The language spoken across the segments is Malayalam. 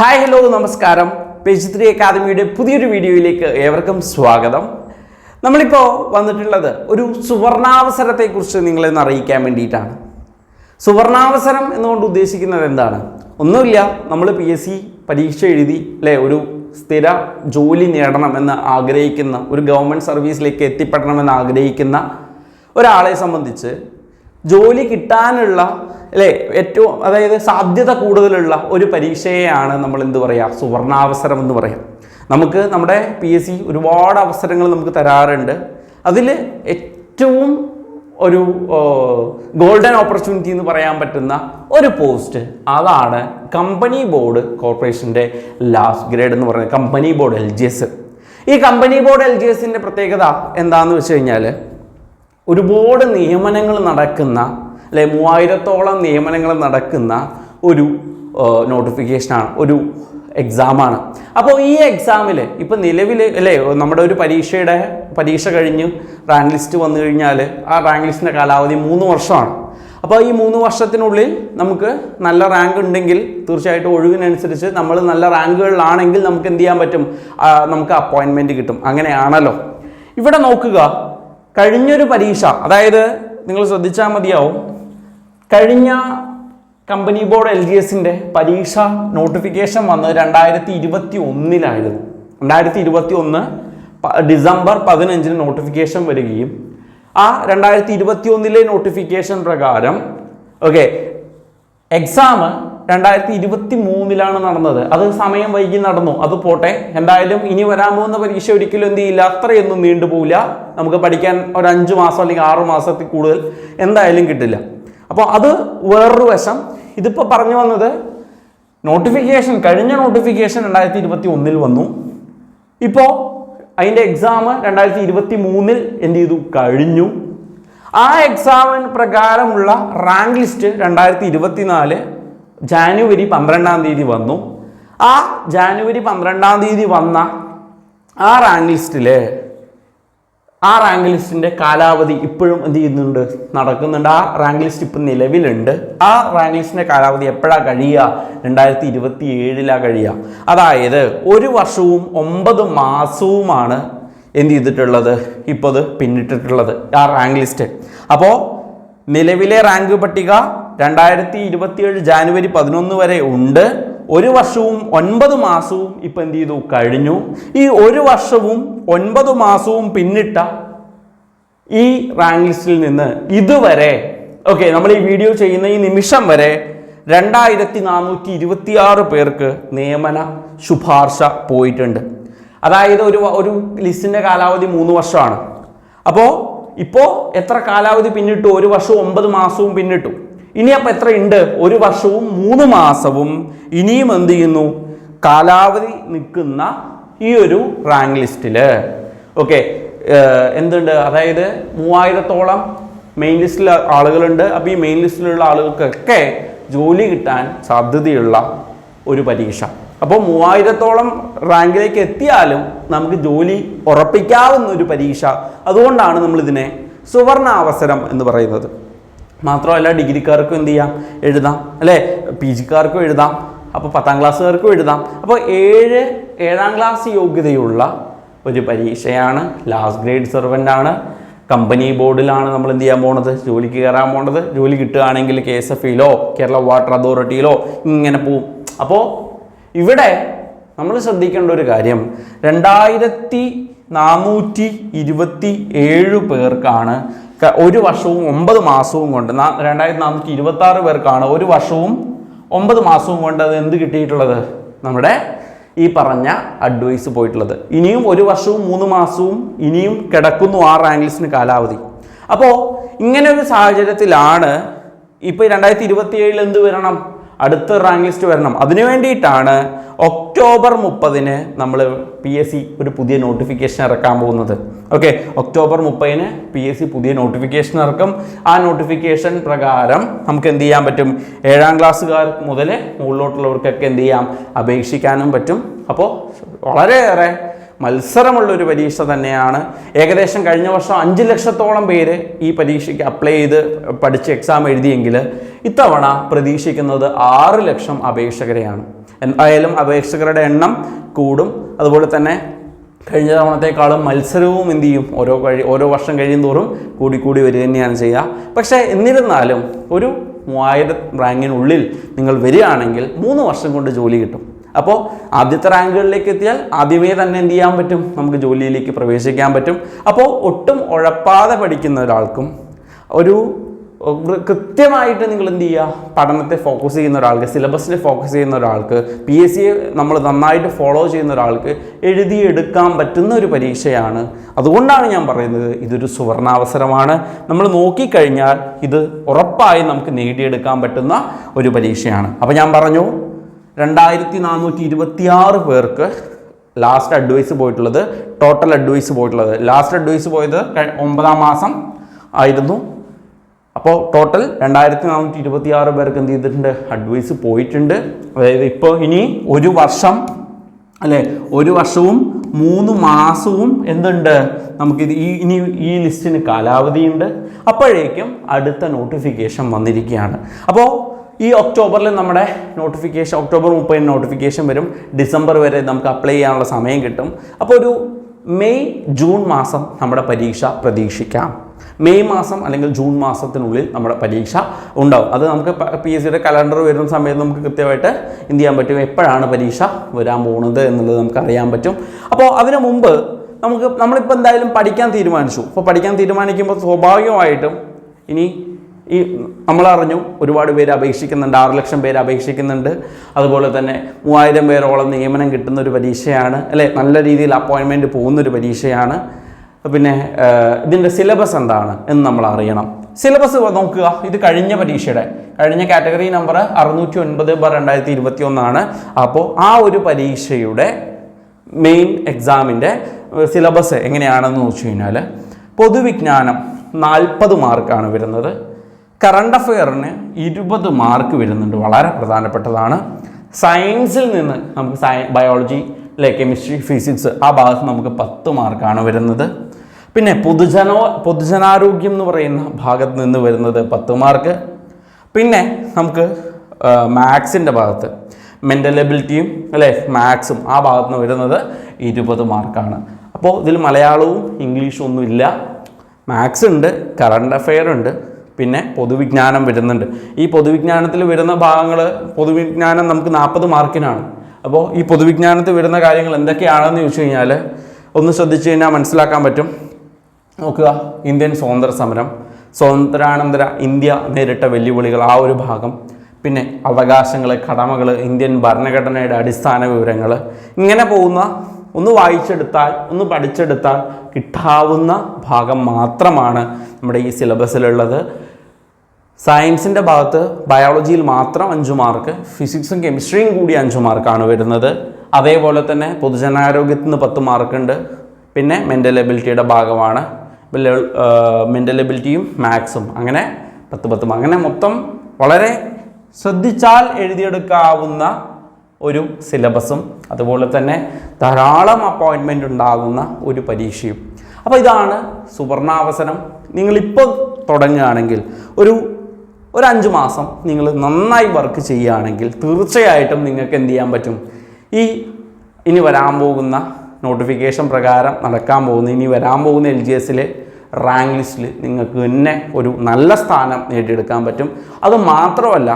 ഹായ് ഹലോ നമസ്കാരം. പേജ് ത്രീ അക്കാദമിയുടെ പുതിയൊരു വീഡിയോയിലേക്ക് ഏവർക്കും സ്വാഗതം. നമ്മളിപ്പോൾ വന്നിട്ടുള്ളത് ഒരു സുവർണാവസരത്തെക്കുറിച്ച് നിങ്ങളെ അറിയിക്കാൻ വേണ്ടിയിട്ടാണ്. സുവർണാവസരം എന്നുകൊണ്ട് ഉദ്ദേശിക്കുന്നത് എന്താണ്? ഒന്നുമില്ല നമ്മൾ പി എസ് സി പരീക്ഷ എഴുതി അല്ലേ? ഒരു സ്ഥിര ജോലി നേടണമെന്ന് ആഗ്രഹിക്കുന്ന ഒരു ഗവൺമെന്റ് സർവീസിലേക്ക് എത്തിപ്പെടണമെന്ന് ആഗ്രഹിക്കുന്ന ഒരാളെ സംബന്ധിച്ച് ജോലി കിട്ടാനുള്ള അല്ലേ ഏറ്റവും അതായത് സാധ്യത കൂടുതലുള്ള ഒരു പരീക്ഷയെയാണ് നമ്മൾ എന്ത് പറയുക സുവർണാവസരം എന്ന് പറയാം. നമുക്ക് നമ്മുടെ പി എസ് സി ഒരുപാട് അവസരങ്ങൾ നമുക്ക് തരാറുണ്ട്. അതിൽ ഏറ്റവും ഒരു ഗോൾഡൻ ഓപ്പർച്യൂണിറ്റി എന്ന് പറയാൻ പറ്റുന്ന ഒരു പോസ്റ്റ് അതാണ് കമ്പനി ബോർഡ് കോർപ്പറേഷന്റെ ലാസ്റ്റ് ഗ്രേഡ് എന്ന് പറയുന്നത് കമ്പനി ബോർഡ് എൽ ഈ കമ്പനി ബോർഡ് എൽ പ്രത്യേകത എന്താണെന്ന് വെച്ച് കഴിഞ്ഞാൽ ഒരുപാട് നിയമനങ്ങൾ നടക്കുന്ന അല്ലെ മൂവായിരത്തോളം നിയമനങ്ങൾ നടക്കുന്ന ഒരു നോട്ടിഫിക്കേഷനാണ് ഒരു എക്സാമാണ് അപ്പോൾ ഈ എക്സാമിൽ ഇപ്പോൾ നിലവിൽ അല്ലേ നമ്മുടെ ഒരു പരീക്ഷയുടെ പരീക്ഷ കഴിഞ്ഞ് റാങ്ക് ലിസ്റ്റ് വന്നു കഴിഞ്ഞാൽ ആ റാങ്ക് ലിസ്റ്റിന്റെ കാലാവധി മൂന്ന് വർഷമാണ്. അപ്പോൾ ഈ മൂന്ന് വർഷത്തിനുള്ളിൽ നമുക്ക് നല്ല റാങ്ക് ഉണ്ടെങ്കിൽ തീർച്ചയായിട്ടും ഒഴിവിനനുസരിച്ച് നമ്മൾ നല്ല റാങ്കുകളിലാണെങ്കിൽ നമുക്ക് എന്ത് ചെയ്യാൻ പറ്റും? നമുക്ക് അപ്പോയിൻമെന്റ് കിട്ടും. അങ്ങനെയാണല്ലോ. ഇവിടെ നോക്കുക. കഴിഞ്ഞൊരു പരീക്ഷ അതായത് നിങ്ങൾ ശ്രദ്ധിച്ചാൽ മതിയാവും. കഴിഞ്ഞ കമ്പനി ബോർഡ് എൽ ജി എസിന്റെ പരീക്ഷ നോട്ടിഫിക്കേഷൻ വന്നത് രണ്ടായിരത്തി ഇരുപത്തി ഒന്നിലായിരുന്നു രണ്ടായിരത്തി ഇരുപത്തി ഒന്ന് ഡിസംബർ പതിനഞ്ചിന് നോട്ടിഫിക്കേഷൻ വരികയും ആ രണ്ടായിരത്തി ഇരുപത്തി ഒന്നിലെ നോട്ടിഫിക്കേഷൻ പ്രകാരം ഓക്കെ എക്സാം രണ്ടായിരത്തി ഇരുപത്തി മൂന്നിലാണ് നടന്നത്. അത് സമയം വൈകി നടന്നു. അത് പോട്ടെ. എന്തായാലും ഇനി വരാൻ പോകുന്ന പരീക്ഷ ഒരിക്കലും എന്ത് ചെയ്യില്ല. അത്രയൊന്നും നീണ്ടുപോകില്ല നമുക്ക് പഠിക്കാൻ ഒരു അഞ്ച് മാസം അല്ലെങ്കിൽ ആറ് മാസത്തിൽ കൂടുതൽ എന്തായാലും കിട്ടില്ല. അപ്പോൾ അത് വേറൊരു വശം. ഇതിപ്പോൾ പറഞ്ഞു വന്നത് നോട്ടിഫിക്കേഷൻ കഴിഞ്ഞ നോട്ടിഫിക്കേഷൻ രണ്ടായിരത്തി ഇരുപത്തി ഒന്നിൽ വന്നു. ഇപ്പോൾ അതിന്റെ എക്സാം രണ്ടായിരത്തി ഇരുപത്തി മൂന്നിൽ എന്ത് ചെയ്തു? കഴിഞ്ഞു. ആ എക്സാമിന് പ്രകാരമുള്ള റാങ്ക് ലിസ്റ്റ് രണ്ടായിരത്തി ഇരുപത്തിനാല് ജാനുവരി പന്ത്രണ്ടാം തീയതി വന്നു. ആ ജാനുവരി പന്ത്രണ്ടാം തീയതി വന്ന ആ റാങ്ക് ലിസ്റ്റിൽ ആ റാങ്ക് ലിസ്റ്റിന്റെ കാലാവധി ഇപ്പോഴും എന്ത് ചെയ്യുന്നുണ്ട്? നടക്കുന്നുണ്ട്. ആ റാങ്ക് ലിസ്റ്റ് ഇപ്പം നിലവിലുണ്ട്. ആ റാങ്ക് ലിസ്റ്റിന്റെ കാലാവധി എപ്പോഴാണ് കഴിയുക? രണ്ടായിരത്തി ഇരുപത്തി ഏഴിലാണ് കഴിയുക. അതായത് ഒരു വർഷവും ഒമ്പത് മാസവുമാണ് എന്ത് ചെയ്തിട്ടുള്ളത്? ഇപ്പോൾ അത് പിന്നിട്ടിട്ടുള്ളത് ആ റാങ്ക് ലിസ്റ്റ്. അപ്പോൾ നിലവിലെ റാങ്ക് പട്ടിക രണ്ടായിരത്തി ഇരുപത്തിയേഴ് ജാനുവരി പതിനൊന്ന് വരെ ഉണ്ട്. ഒരു വർഷവും ഒൻപത് മാസവും ഇപ്പം എന്ത് ചെയ്തു? കഴിഞ്ഞു. ഈ ഒരു വർഷവും ഒൻപത് മാസവും പിന്നിട്ട ഈ റാങ്ക് ലിസ്റ്റിൽ നിന്ന് ഇതുവരെ ഓക്കെ നമ്മൾ ഈ വീഡിയോ ചെയ്യുന്ന ഈ നിമിഷം വരെ രണ്ടായിരത്തി നാനൂറ്റി ഇരുപത്തിയാറ് പേർക്ക് നിയമന ശുപാർശ പോയിട്ടുണ്ട്. അതായത് ഒരു ഒരു ലിസ്റ്റിന്റെ കാലാവധി മൂന്ന് വർഷമാണ്. അപ്പോൾ ഇപ്പോൾ എത്ര കാലാവധി പിന്നിട്ടു? ഒരു വർഷവും ഒമ്പത് മാസവും പിന്നിട്ടു. ഇനി അപ്പം എത്ര ഉണ്ട് ഒരു വർഷവും മൂന്ന് മാസവും ഇനിയും എന്ത് ചെയ്യുന്നു? കാലാവധി നിൽക്കുന്ന ഈ ഒരു റാങ്ക് ലിസ്റ്റിൽ ഓക്കെ എന്തുണ്ട്? അതായത് മൂവായിരത്തോളം മെയിൻ ലിസ്റ്റിൽ ആളുകളുണ്ട്. അപ്പോൾ ഈ മെയിൻ ലിസ്റ്റിലുള്ള ആളുകൾക്കൊക്കെ ജോലി കിട്ടാൻ സാധ്യതയുള്ള ഒരു പരീക്ഷ. അപ്പോൾ മൂവായിരത്തോളം റാങ്കിലേക്ക് എത്തിയാലും നമുക്ക് ജോലി ഉറപ്പിക്കാവുന്ന ഒരു പരീക്ഷ. അതുകൊണ്ടാണ് നമ്മളിതിനെ സുവർണ അവസരം എന്ന് പറയുന്നത്. മാത്രമല്ല ഡിഗ്രിക്കാർക്കും എന്ത് ചെയ്യാം? എഴുതാം. അല്ലേ? പി ജിക്കാർക്കും എഴുതാം. അപ്പോൾ പത്താം ക്ലാസ്സുകാർക്കും എഴുതാം. അപ്പോൾ ഏഴ് ഏഴാം ക്ലാസ് യോഗ്യതയുള്ള ഒരു പരീക്ഷയാണ് ലാസ്റ്റ് ഗ്രേഡ് സെർവന്റ് ആണ്. കമ്പനി ബോർഡിലാണ് നമ്മൾ എന്ത് ചെയ്യാൻ പോണത്? ജോലിക്ക് കയറാൻ പോണത്. ജോലി കിട്ടുകയാണെങ്കിൽ കെ എസ് എഫ് ഇയിലോ കേരള വാട്ടർ അതോറിറ്റിയിലോ ഇങ്ങനെ പോവും. അപ്പോൾ ഇവിടെ നമ്മൾ ശ്രദ്ധിക്കേണ്ട ഒരു കാര്യം രണ്ടായിരത്തി നാനൂറ്റി ഇരുപത്തി ഏഴ് പേർക്കാണ് ഒരു വർഷവും ഒമ്പത് മാസവും കൊണ്ട് രണ്ടായിരത്തി നാനൂറ്റി ഇരുപത്തി ആറ് പേർക്കാണ് ഒരു വർഷവും ഒമ്പത് മാസവും കൊണ്ട് അത് എന്ത് കിട്ടിയിട്ടുള്ളത്? നമ്മുടെ ഈ പറഞ്ഞ അഡ്വൈസ് പോയിട്ടുള്ളത്. ഇനിയും ഒരു വർഷവും മൂന്ന് മാസവും ഇനിയും കിടക്കുന്നു ആ റാങ്ക് കാലാവധി. അപ്പോൾ ഇങ്ങനെ ഒരു സാഹചര്യത്തിലാണ് ഇപ്പോൾ രണ്ടായിരത്തി ഇരുപത്തി ഏഴിൽ എന്ത് വരണം? അടുത്ത റാങ്ക് ലിസ്റ്റ് വരണം. അതിനു വേണ്ടിയിട്ടാണ് ഒക്ടോബർ മുപ്പതിന് നമ്മൾ പി എസ് സി ഒരു പുതിയ നോട്ടിഫിക്കേഷൻ ഇറക്കാൻ പോകുന്നത്. ഓക്കെ? ഒക്ടോബർ മുപ്പതിന് പി എസ് സി പുതിയ നോട്ടിഫിക്കേഷൻ ഇറക്കും. ആ നോട്ടിഫിക്കേഷൻ പ്രകാരം നമുക്ക് എന്ത് ചെയ്യാൻ പറ്റും? ഏഴാം ക്ലാസ്സുകാർ മുതൽ മുകളിലോട്ടുള്ളവർക്കൊക്കെ എന്ത് ചെയ്യാം? അപേക്ഷിക്കാനും പറ്റും. അപ്പോൾ വളരെയേറെ മത്സരമുള്ള ഒരു പരീക്ഷ തന്നെയാണ്. ഏകദേശം കഴിഞ്ഞ വർഷം അഞ്ച് ലക്ഷത്തോളം പേര് ഈ പരീക്ഷയ്ക്ക് അപ്ലൈ ചെയ്ത് പഠിച്ച് എക്സാം എഴുതിയെങ്കിൽ ഇത്തവണ പ്രതീക്ഷിക്കുന്നത് ആറ് ലക്ഷം അപേക്ഷകരെയാണ്. എന്തായാലും അപേക്ഷകരുടെ എണ്ണം കൂടും. അതുപോലെ തന്നെ കഴിഞ്ഞ തവണത്തേക്കാളും മത്സരവും എന്ത് ചെയ്യും? ഓരോ കഴി ഓരോ വർഷം കഴിയും തോറും കൂടിക്കൂടി കൂടി വരിക തന്നെയാണ് ചെയ്യുക. പക്ഷേ എന്നിരുന്നാലും ഒരു മൂവായിരം റാങ്കിനുള്ളിൽ നിങ്ങൾ വരികയാണെങ്കിൽ മൂന്ന് വർഷം കൊണ്ട് ജോലി കിട്ടും. അപ്പോൾ ആദ്യത്തെ റാങ്കുകളിലേക്ക് എത്തിയാൽ ആദ്യമേ തന്നെ എന്ത് ചെയ്യാൻ പറ്റും? നമുക്ക് ജോലിയിലേക്ക് പ്രവേശിക്കാൻ പറ്റും. അപ്പോൾ ഒട്ടും ഉഴപ്പാതെ പഠിക്കുന്ന ഒരാൾക്കും ഒരു കൃത്യമായിട്ട് നിങ്ങൾ എന്ത് ചെയ്യുക? പഠനത്തെ ഫോക്കസ് ചെയ്യുന്ന ഒരാൾക്ക് സിലബസിനെ ഫോക്കസ് ചെയ്യുന്ന ഒരാൾക്ക് പി എസ് സിയെ നമ്മൾ നന്നായിട്ട് ഫോളോ ചെയ്യുന്ന ഒരാൾക്ക് എഴുതിയെടുക്കാൻ പറ്റുന്ന ഒരു പരീക്ഷയാണ്. അതുകൊണ്ടാണ് ഞാൻ പറയുന്നത് ഇതൊരു സുവർണാവസരമാണ്. നമ്മൾ നോക്കിക്കഴിഞ്ഞാൽ ഇത് ഉറപ്പായി നമുക്ക് നേടിയെടുക്കാൻ പറ്റുന്ന ഒരു പരീക്ഷയാണ്. അപ്പോൾ ഞാൻ പറഞ്ഞു രണ്ടായിരത്തി നാനൂറ്റി ഇരുപത്തിയാറ് പേർക്ക് ലാസ്റ്റ് അഡ്വൈസ് പോയിട്ടുള്ളത് ടോട്ടൽ അഡ്വൈസ് പോയിട്ടുള്ളത്. ലാസ്റ്റ് അഡ്വൈസ് പോയത് ഒമ്പതാം മാസം ആയിരുന്നു. അപ്പോൾ ടോട്ടൽ രണ്ടായിരത്തി നാനൂറ്റി ഇരുപത്തി ആറ് പേർക്ക് എന്ത് ചെയ്തിട്ടുണ്ട്? അഡ്വൈസ് പോയിട്ടുണ്ട്. അതായത് ഇപ്പോൾ ഇനി ഒരു വർഷം അല്ലെ? ഒരു വർഷവും മൂന്ന് മാസവും എന്തുണ്ട്? നമുക്കിത് ഈ ഇനി ഈ ലിസ്റ്റിന് കാലാവധിയുണ്ട്. അപ്പോഴേക്കും അടുത്ത നോട്ടിഫിക്കേഷൻ വന്നിരിക്കുകയാണ്. അപ്പോൾ ഈ ഒക്ടോബറിൽ നമ്മുടെ നോട്ടിഫിക്കേഷൻ ഒക്ടോബർ മുപ്പതിന് നോട്ടിഫിക്കേഷൻ വരും. ഡിസംബർ വരെ നമുക്ക് അപ്ലൈ ചെയ്യാനുള്ള സമയം കിട്ടും. അപ്പോൾ ഒരു മെയ് ജൂൺ മാസം നമ്മുടെ പരീക്ഷ പ്രതീക്ഷിക്കാം. മെയ് മാസം അല്ലെങ്കിൽ ജൂൺ മാസത്തിനുള്ളിൽ നമ്മുടെ പരീക്ഷ ഉണ്ടാവും. അത് നമുക്ക് പി എസ് സിയുടെ കലണ്ടർ വരുന്ന സമയത്ത് നമുക്ക് കൃത്യമായിട്ട് എന്ത് ചെയ്യാൻ പറ്റും? എപ്പോഴാണ് പരീക്ഷ വരാൻ പോകുന്നത് എന്നുള്ളത് നമുക്ക് അറിയാൻ പറ്റും. അപ്പോൾ അതിനു മുമ്പ് നമുക്ക് നമ്മളിപ്പോൾ എന്തായാലും പഠിക്കാൻ തീരുമാനിച്ചു. അപ്പോൾ പഠിക്കാൻ തീരുമാനിക്കുമ്പോൾ സ്വാഭാവികമായിട്ടും ഇനി ഈ നമ്മൾ അറിഞ്ഞു ഒരുപാട് പേര് അപേക്ഷിക്കുന്നുണ്ട് ആറ് ലക്ഷം പേര് അപേക്ഷിക്കുന്നുണ്ട്. അതുപോലെ തന്നെ മൂവായിരം പേരോളം നിയമനം കിട്ടുന്ന ഒരു പരീക്ഷയാണ് അല്ലെ? നല്ല രീതിയിൽ അപ്പോയിൻമെന്റ് പോകുന്ന ഒരു പരീക്ഷയാണ്. പിന്നെ ഇതിന്റെ സിലബസ് എന്താണ് എന്ന് നമ്മൾ അറിയണം. സിലബസ് നോക്കുക ഇത് കഴിഞ്ഞ പരീക്ഷയുടെ കഴിഞ്ഞ കാറ്റഗറി നമ്പർ അറുന്നൂറ്റി ഒൻപത് ബാർ രണ്ടായിരത്തി ഇരുപത്തി ഒന്നാണ് അപ്പോൾ ആ ഒരു പരീക്ഷയുടെ മെയിൻ എക്സാമിന്റെ സിലബസ് എങ്ങനെയാണെന്ന് വെച്ച് കഴിഞ്ഞാൽ പൊതുവിജ്ഞാനം നാൽപ്പത് മാർക്കാണ് വരുന്നത്. കറണ്ട് അഫെയറിന് ഇരുപത് മാർക്ക് വരുന്നുണ്ട്. വളരെ പ്രധാനപ്പെട്ടതാണ്. സയൻസിൽ നിന്ന് നമുക്ക് സയ ബയോളജി അല്ലെ കെമിസ്ട്രി ഫിസിക്സ് ആ ഭാഗത്ത് നമുക്ക് പത്ത് മാർക്കാണ് വരുന്നത്. പിന്നെ പൊതുജനോ പൊതുജനാരോഗ്യം എന്ന് പറയുന്ന ഭാഗത്ത് നിന്ന് വരുന്നത് പത്ത് മാർക്ക് പിന്നെ നമുക്ക് മാത്സിന്റെ ഭാഗത്ത് മെന്റൽ എബിലിറ്റിയും അല്ലേ മാത്സും ആ ഭാഗത്ത് നിന്ന് വരുന്നത് ഇരുപത് മാർക്കാണ് അപ്പോൾ ഇതിൽ മലയാളവും ഇംഗ്ലീഷും ഒന്നുമില്ല. മാത്സ് ഉണ്ട് കറണ്ട് അഫെയർ ഉണ്ട് പിന്നെ പൊതുവിജ്ഞാനം വരുന്നുണ്ട്. ഈ പൊതുവിജ്ഞാനത്തിൽ വരുന്ന ഭാഗങ്ങൾ പൊതുവിജ്ഞാനം നമുക്ക് നാൽപ്പത് മാർക്കിനാണ്. അപ്പോൾ ഈ പൊതുവിജ്ഞാനത്തിൽ വരുന്ന കാര്യങ്ങൾ എന്തൊക്കെയാണെന്ന് ചോദിച്ചു കഴിഞ്ഞാൽ ഒന്ന് ശ്രദ്ധിച്ചു കഴിഞ്ഞാൽ മനസ്സിലാക്കാൻ പറ്റും. നോക്കുക ഇന്ത്യൻ സ്വാതന്ത്ര്യ സമരം. സ്വാതന്ത്ര്യാനന്തര ഇന്ത്യ നേരിട്ട വെല്ലുവിളികൾ ആ ഒരു ഭാഗം. പിന്നെ അവകാശങ്ങൾ കടമകൾ ഇന്ത്യൻ ഭരണഘടനയുടെ അടിസ്ഥാന വിവരങ്ങൾ ഇങ്ങനെ പോകുന്ന ഒന്ന് വായിച്ചെടുത്താൽ ഒന്ന് പഠിച്ചെടുത്താൽ കിട്ടാവുന്ന ഭാഗം മാത്രമാണ് നമ്മുടെ ഈ സിലബസിലുള്ളത്. സയൻസിന്റെ ഭാഗത്ത് ബയോളജിയിൽ മാത്രം അഞ്ച് മാർക്ക് ഫിസിക്സും കെമിസ്ട്രിയും കൂടി അഞ്ച് മാർക്കാണ് വരുന്നത്. അതേപോലെ തന്നെ പൊതുജനാരോഗ്യത്തിൽ നിന്ന് പത്ത് മാർക്കുണ്ട് പിന്നെ മെന്റൽ എബിലിറ്റിയുടെ ഭാഗമാണ്. മെന്റൽ എബിലിറ്റിയും മാത്സും അങ്ങനെ പത്ത് പത്ത്. അങ്ങനെ മൊത്തം വളരെ ശ്രദ്ധിച്ചാൽ എഴുതിയെടുക്കാവുന്ന ഒരു സിലബസും അതുപോലെ തന്നെ ധാരാളം അപ്പോയിൻമെന്റ് ഉണ്ടാകുന്ന ഒരു പരീക്ഷയും. അപ്പോൾ ഇതാണ് സുവർണാവസരം നിങ്ങളിപ്പോൾ തുടങ്ങുകയാണെങ്കിൽ ഒരു ഒരു അഞ്ച് മാസം നിങ്ങൾ നന്നായി വർക്ക് ചെയ്യുകയാണെങ്കിൽ തീർച്ചയായിട്ടും നിങ്ങൾക്ക് എന്ത് ചെയ്യാൻ പറ്റും? ഈ ഇനി വരാൻ പോകുന്ന നോട്ടിഫിക്കേഷൻ പ്രകാരം നടക്കാൻ പോകുന്ന ഇനി വരാൻ പോകുന്ന എൽ ജി എസിലെ റാങ്ക് ലിസ്റ്റിൽ നിങ്ങൾക്ക് തന്നെ ഒരു നല്ല സ്ഥാനം നേടിയെടുക്കാൻ പറ്റും. അത് മാത്രമല്ല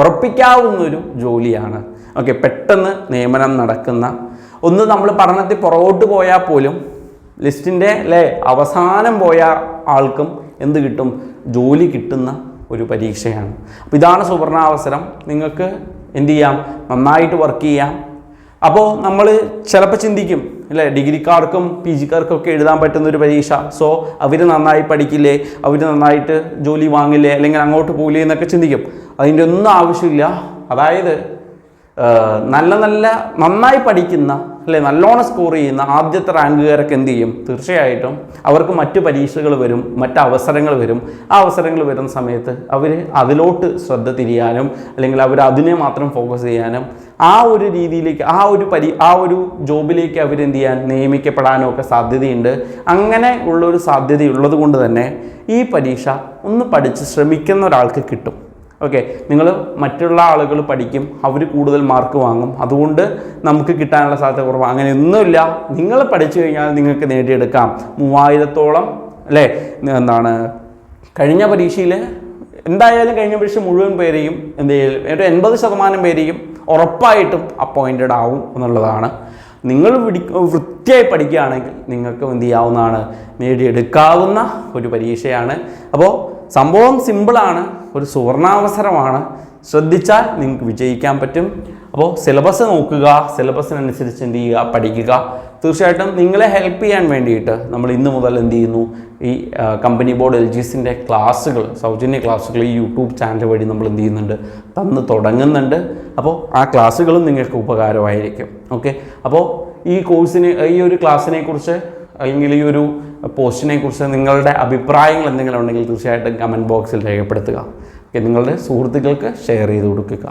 ഉറപ്പിക്കാവുന്നൊരു ജോലിയാണ്. ഓക്കെ പെട്ടെന്ന് നിയമനം നടക്കുന്ന ഒന്ന് നമ്മൾ പഠനത്തിൽ പുറകോട്ട് പോയാൽ പോലും ലിസ്റ്റിന്റെ അല്ലേ അവസാനം പോയ ആൾക്കും എന്ത് കിട്ടും? ജോലി കിട്ടുന്ന ഒരു പരീക്ഷയാണ്. അപ്പോൾ ഇതാണ് സുവർണാവസരം. നിങ്ങൾക്ക് എന്ത് ചെയ്യാം? നന്നായിട്ട് വർക്ക് ചെയ്യാം. അപ്പോൾ നമ്മൾ ചിലപ്പോൾ ചിന്തിക്കും അല്ലേ? ഡിഗ്രിക്കാർക്കും പി ജിക്കാർക്കും ഒക്കെ എഴുതാൻ പറ്റുന്ന ഒരു പരീക്ഷ. സോ അവർ നന്നായി പഠിക്കില്ലേ? അവർ നന്നായിട്ട് ജോലി വാങ്ങില്ലേ? അല്ലെങ്കിൽ അങ്ങോട്ട് പോകില്ലേ എന്നൊക്കെ ചിന്തിക്കും. അതിന്റെ ഒന്നും ആവശ്യമില്ല. അതായത് നല്ല നല്ല നന്നായി പഠിക്കുന്ന അല്ലെ നല്ലോണം സ്കോർ ചെയ്യുന്ന ആദ്യത്തെ റാങ്കുകാരൊക്കെ എന്ത് ചെയ്യും? തീർച്ചയായിട്ടും അവർക്ക് മറ്റു പരീക്ഷകൾ വരും മറ്റ് അവസരങ്ങൾ വരും. ആ അവസരങ്ങൾ വരുന്ന സമയത്ത് അവർ അതിലോട്ട് ശ്രദ്ധ തിരിയാനും അല്ലെങ്കിൽ അവർ അതിനെ മാത്രം ഫോക്കസ് ചെയ്യാനും ആ ഒരു രീതിയിലേക്ക് ആ ഒരു പരി ആ ഒരു ജോബിലേക്ക് അവർ എന്ത് ചെയ്യാൻ നിയമിക്കപ്പെടാനും ഒക്കെ സാധ്യതയുണ്ട്. അങ്ങനെ ഉള്ളൊരു സാധ്യതയുള്ളത് കൊണ്ട് തന്നെ ഈ പരീക്ഷ ഒന്ന് പഠിച്ച് ശ്രമിക്കുന്ന ഒരാൾക്ക് കിട്ടും. ഓക്കെ നിങ്ങൾ മറ്റുള്ള ആളുകൾ പഠിക്കും അവർ കൂടുതൽ മാർക്ക് വാങ്ങും. അതുകൊണ്ട് നമുക്ക് കിട്ടാനുള്ള സാധ്യത കുറവ്. അങ്ങനെയൊന്നുമില്ല. നിങ്ങൾ പഠിച്ചു കഴിഞ്ഞാൽ നിങ്ങൾക്ക് നേടിയെടുക്കാം. മൂവായിരത്തോളം അല്ലേ? എന്താണ്? കഴിഞ്ഞ പരീക്ഷയിൽ എന്തായാലും കഴിഞ്ഞ പരീക്ഷ മുഴുവൻ പേരെയും എന്ത് ഒരു എൺപത് ശതമാനം പേരെയും ഉറപ്പായിട്ടും അപ്പോയിന്റഡ് ആവും എന്നുള്ളതാണ്. നിങ്ങൾ വൃത്തിയായി പഠിക്കുകയാണെങ്കിൽ നിങ്ങൾക്ക് എന്ത് ചെയ്യാവുന്നതാണ്? നേടിയെടുക്കാവുന്ന ഒരു പരീക്ഷയാണ്. അപ്പോൾ സംഭവം സിമ്പിളാണ് ഒരു സുവർണാവസരമാണ്. ശ്രദ്ധിച്ചാൽ നിങ്ങൾക്ക് വിജയിക്കാൻ പറ്റും. അപ്പോൾ സിലബസ് നോക്കുക സിലബസിനനുസരിച്ച് എന്ത് ചെയ്യുക പഠിക്കുക. തീർച്ചയായിട്ടും നിങ്ങളെ ഹെൽപ്പ് ചെയ്യാൻ വേണ്ടിയിട്ട് നമ്മൾ ഇന്ന് മുതൽ എന്ത് ചെയ്യുന്നു? ഈ കമ്പനി ബോർഡ് എൽ ജി എസിന്റെ ക്ലാസ്സുകൾ സൗജന്യ ക്ലാസ്സുകൾ ഈ യൂട്യൂബ് ചാനൽ വഴി നമ്മൾ എന്ത് ചെയ്യുന്നുണ്ട്? തന്ന് തുടങ്ങുന്നുണ്ട്. അപ്പോൾ ആ ക്ലാസ്സുകളും നിങ്ങൾക്ക് ഉപകാരമായിരിക്കും. ഓക്കെ അപ്പോൾ ഈ കോഴ്സിനെ ഈ ഒരു ക്ലാസ്സിനെ കുറിച്ച് അല്ലെങ്കിൽ ഈ ഒരു പോസ്റ്റിനെ കുറിച്ച് നിങ്ങളുടെ അഭിപ്രായങ്ങൾ എന്തെങ്കിലും ഉണ്ടെങ്കിൽ തീർച്ചയായിട്ടും കമന്റ് ബോക്സിൽ രേഖപ്പെടുത്തുക. നിങ്ങളുടെ സുഹൃത്തുക്കൾക്ക് ഷെയർ ചെയ്ത് കൊടുക്കുക.